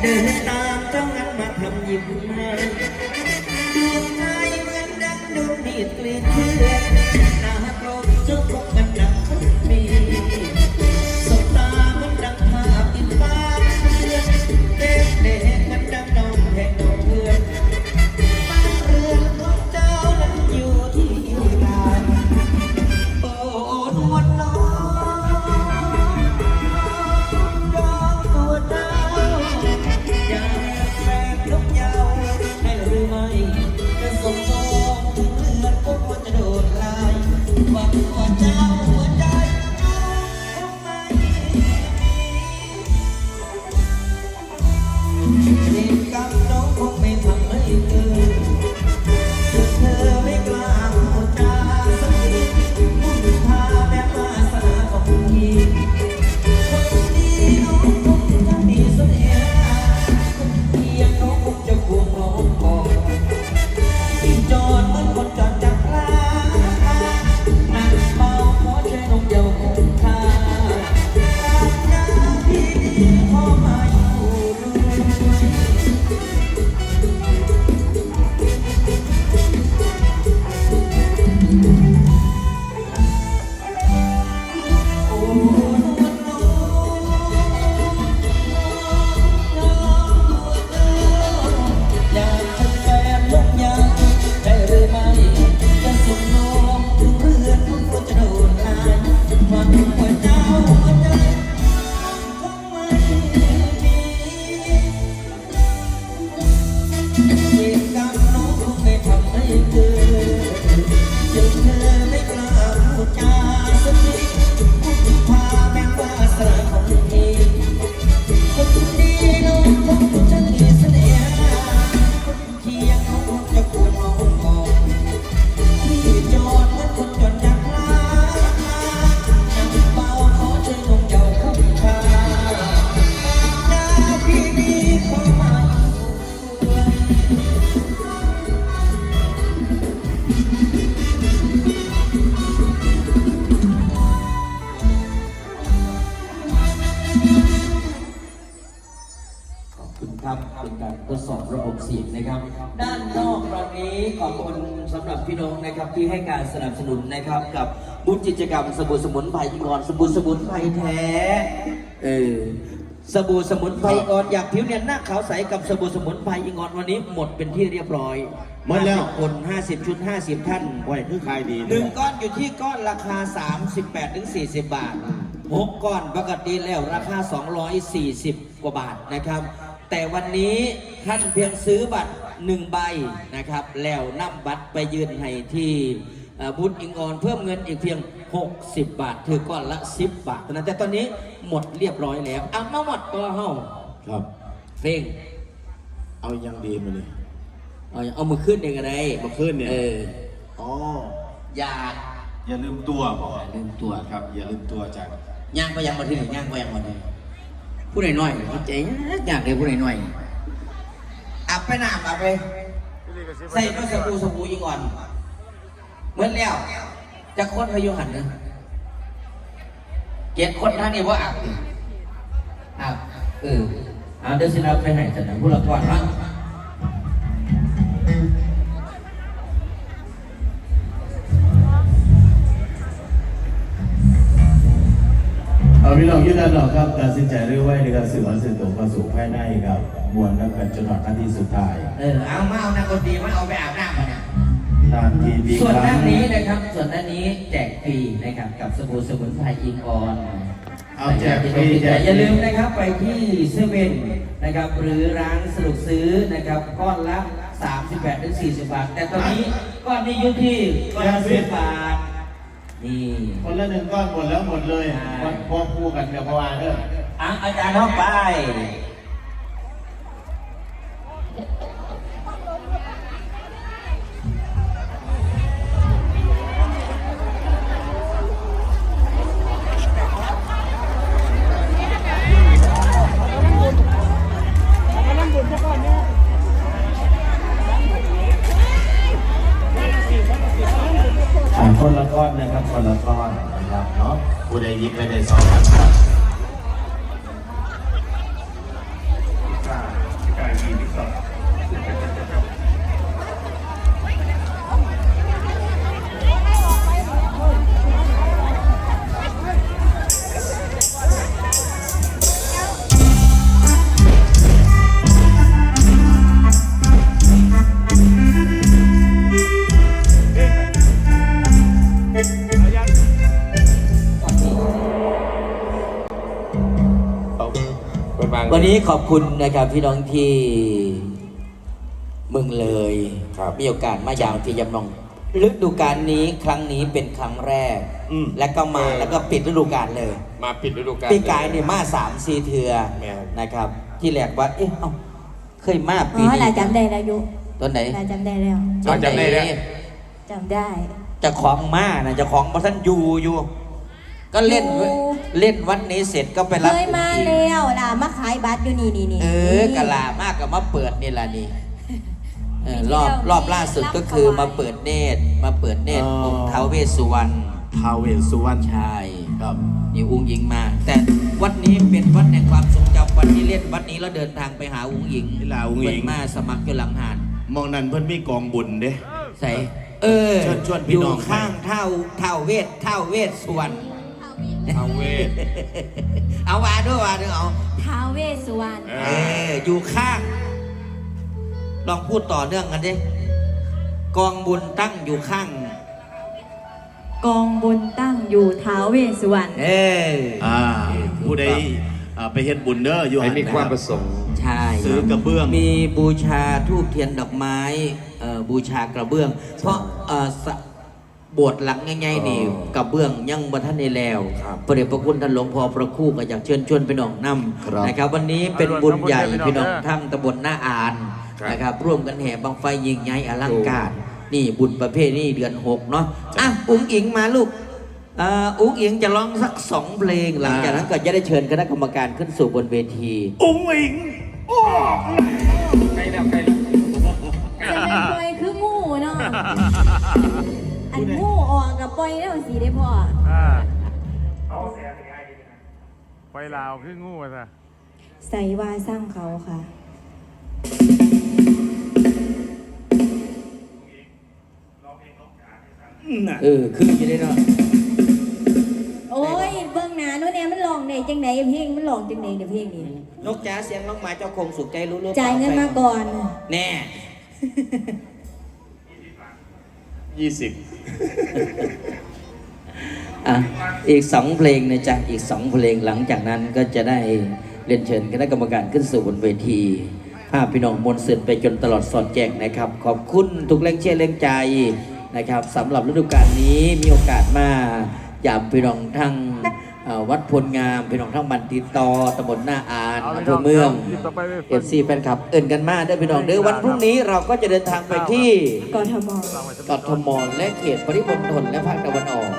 เดินตามเจ้างั้นมาทำยิ้มให้ ขอบคุณครับเป็นการทดสอบระบบเสียงนะครับ ด้านนอกตอนนี้ขอบคุณสำหรับพี่น้องนะครับที่ให้การสนับสนุนนะครับ กับบุญกิจกรรมสบู่สมุนไพรอิงออนสบู่สมุนไพรแท้เออสบู่สมุนไพรอิงออนอยากผิวเนียนหน้าขาวใสกับสบู่สมุนไพรอิงออนวันนี้หมดเป็นที่เรียบร้อยหมดแล้ว 50คน 50 ชุด 50 ท่าน ไว้คือขายดีหนึ่งก้อนอยู่ที่ก้อนราคา 38ถึง40 บาท หกก้อนปกติแล้วราคา 240 กว่าบาทนะครับ แต่วันนี้ท่านเพียงซื้อบัตรหนึ่งใบนะครับ แล้วนำบัตรไปยืนให้ที่เอ่อบุญอิงออนเพิ่มเงินอีกเพียง 60 บาทถือก้อนละ 10 บาทเท่านั้นแต่ตอนนี้หมดเรียบร้อยแล้วเอามาหมดตัวเฮาครับ เพลง เอายังดีมาเลยเอาเอามือขึ้นเองอะไรมาขึ้นเนี่ยเอออ๋ออย่าอย่าลืมตัวบอกอย่าลืมตัวครับ อย่าลืมตัวจาก ย่างไปยังมาที่ไหนย่างไปยังมาที่ไหนผู้ใดน้อยเขาใจยากเลยผู้ใดน้อยอาบไปน้ำอาบไป ใส่น้ำสบู่สบู่ยิงอ่อนเหมือนแล้วจะคนพยุหันนะเก็บคนท่านนี่ว่าอาบอาบเออเอาเดี๋ยวสิเราไปไหนจะไหนผู้ละก่อนมั้ง พี่น้องยืนยันหรอกครับตัดสินใจเรื่อยไว้ในการสื่อสารสื่อตรงความสุขภายในครับมวลนักการจนถึงนาทีสุดท้ายเออเอามาเอานักดนตรีมาเอาไปอาบน้ำมาเนี่ยนานทีมีส่วนครั้ด้างนนี้นะครับ ส่วนด้านนี้แจกฟรีนะครับกับสบู่สมุนไพรอิงออนเอาแจกฟรีแจแต่กอย่าลืมนะครับไปที่เซเว่นนะครับหรือร้านสะดวกซื้อนะครับก้อนละ38ถึง40 บาท แต่ตอนนี้ก้อนนี้อยู่ที่ก้อนละ10บาทนี่ คนละหนึ่งก้อนหมดแล้วหมดเลยใช่วันพอคู่กันกับเมื่อวานเด้ออะอาจารย์เข้าไป นนี้ขอบคุณนะครับพี่น้องที่เมึงเลยครับมีโอกาสมาอย่างที่ยำนองฤดูกาลนี้ครั้งนี้เป็นครั้งแรก อืม และก็มาแล้วก็ปิดฤดูกาลเลย มาปิดฤดูกาล ปีกายเนี่ยมาสามสี่เทือแม่น นะครับ ที่แรกว่า เอ๊ะเอ้าเคยมาอ๋ปีอนี้ลาจำได้แล้วอยุต้นไหนลาจำได้แล้วอ๋อจำได้แล้ว จำได้ เจะของมานะเจะของมาท่านอยู่อยู่ ก็เล่นอยู่ เล่นวันนี้เสร็จก็ไปเครับยมาอีกแล้วลามาขายบัตรอยู่นี่นี่นี่เออกะลามากกับมาเปิดนี่ล่ะนี่เออรอบปีที่แล้วรอบล่าสุดก็คือรับถวายมาเปิดเนตรมาเปิดเนตรอ๋อองค์ท้าวเวสสุวรรณท้าวเวสสุวรรณใช่ครับนี่อุ้งยิงมา แต่วัดนี้เป็นวัดแห่งความทรงจำวันที่เล่นวัดนี้แล้วเดินทางไปหาอุ้งยิงนี่ล่ะอุ้งอิงเปิดมาสมัครอยู่หลังหานมองนั้นเพิ่นมีกองบุญเด้ใส่เออชวนชวนพี่อยู่น้องไปข้างเท่าเท่าเวทเท่าเวสสุวรรณ เอาเวท เอาวาด้วยวาด้วยเอา ท้าวเวสสุวรรณเอเอออยู่ข้าง ลองพูดต่อเนื่องกันดิ กองบุญตั้งอยู่ข้าง กองบนตั้งอยู่ท้าวเวสสุวรรณ เอออ่าผู้ใดอ่าไปเฮ็ดบุญเด้ออยู่ให้หั่นมีนะความรับประสงค์ ใช่ซื้อกระเบื้อง มีบูชาทูบเทียนดอกไม้เอ่อบูชากระเบื้อง เพราะเอ่อสะโบสถ์หลังง่ายๆนี่กระเบื้องยังบ่ทันได้แล้วครับพระเดชพระคุณท่านหลวงพ่อพระครู่ก็อยากเชิญชวนพี่น้องนครับำนะครับ วันนี้เป็นบุญใหญ่พี่น้องทั้งตำบลหน้าอานครับนะครับ ร่วมกันแห่บังไฟยิงใหญ่อลังการ นี่บุญประเภทนี้เดือนหกเนาะอะอุ้งอิงมาลูกเอ่ออุ้งอิงจะร้องสักสองเพลงหลังจากนั้นก็จะได้เชิญคณะกรรมการขึ้นสู่บนเวที อุ้งอิงใกล้แล้วใกล้แล้วจะเป็นปล่อยคืองูเนาะ อันงูออกกับปล่อยแล้วสีได้พออ่าไปลาวคืองูซะใส่ว่าสร้างเขาค่ะเออคือจะได้เนาะโอ้ยเบิ่งหนาโน่นเนี่ยมันลองได้จังไหนเพลงมันลองจังไหนเดี๋ยวเพลงนี้นกจ๋าเสียงน้องหมาเจ้าคงสุขใจรู้รู้จ่ายเงินมาก่อน แน่ ยี่สิบอะอีกสองเพลงนะจ๊ะอีกสองเพลงหลังจากนั้นก็จะได้เรียนเชิญคณะกรรมการขึ้นสู่บนเวทีภาพพี่น้องมวลสืบไปจนตลอดสอดแจกนะครับ ขอบคุณทุกแรงเชียร์แรงใจนะครับสำหรับฤดูกาลนี้มีโอกาสมาหยามพี่น้องทั้ง วัดพลงามพี่น้องทั้งบันติตอตำบลหน้าอานเอาเลยอำเภอเมืองครับหยิบต่อไปเลยเอฟซีแฟนคลับเอินกันมาเด้อพี่น้องเด้อวันพรุ่งนี้เราก็จะเดินทางไปที่กทมกทมและเขตปริมณฑลและภาคตะวันออก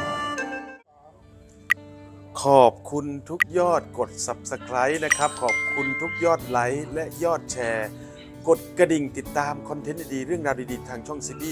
ขอบคุณทุกยอดกด Subscribe นะครับ ขอบคุณทุกยอดไลค์และยอดแชร์ กดกระดิ่งติดตามคอนเทนต์ดีๆเรื่องราวดีๆทางช่องซีบี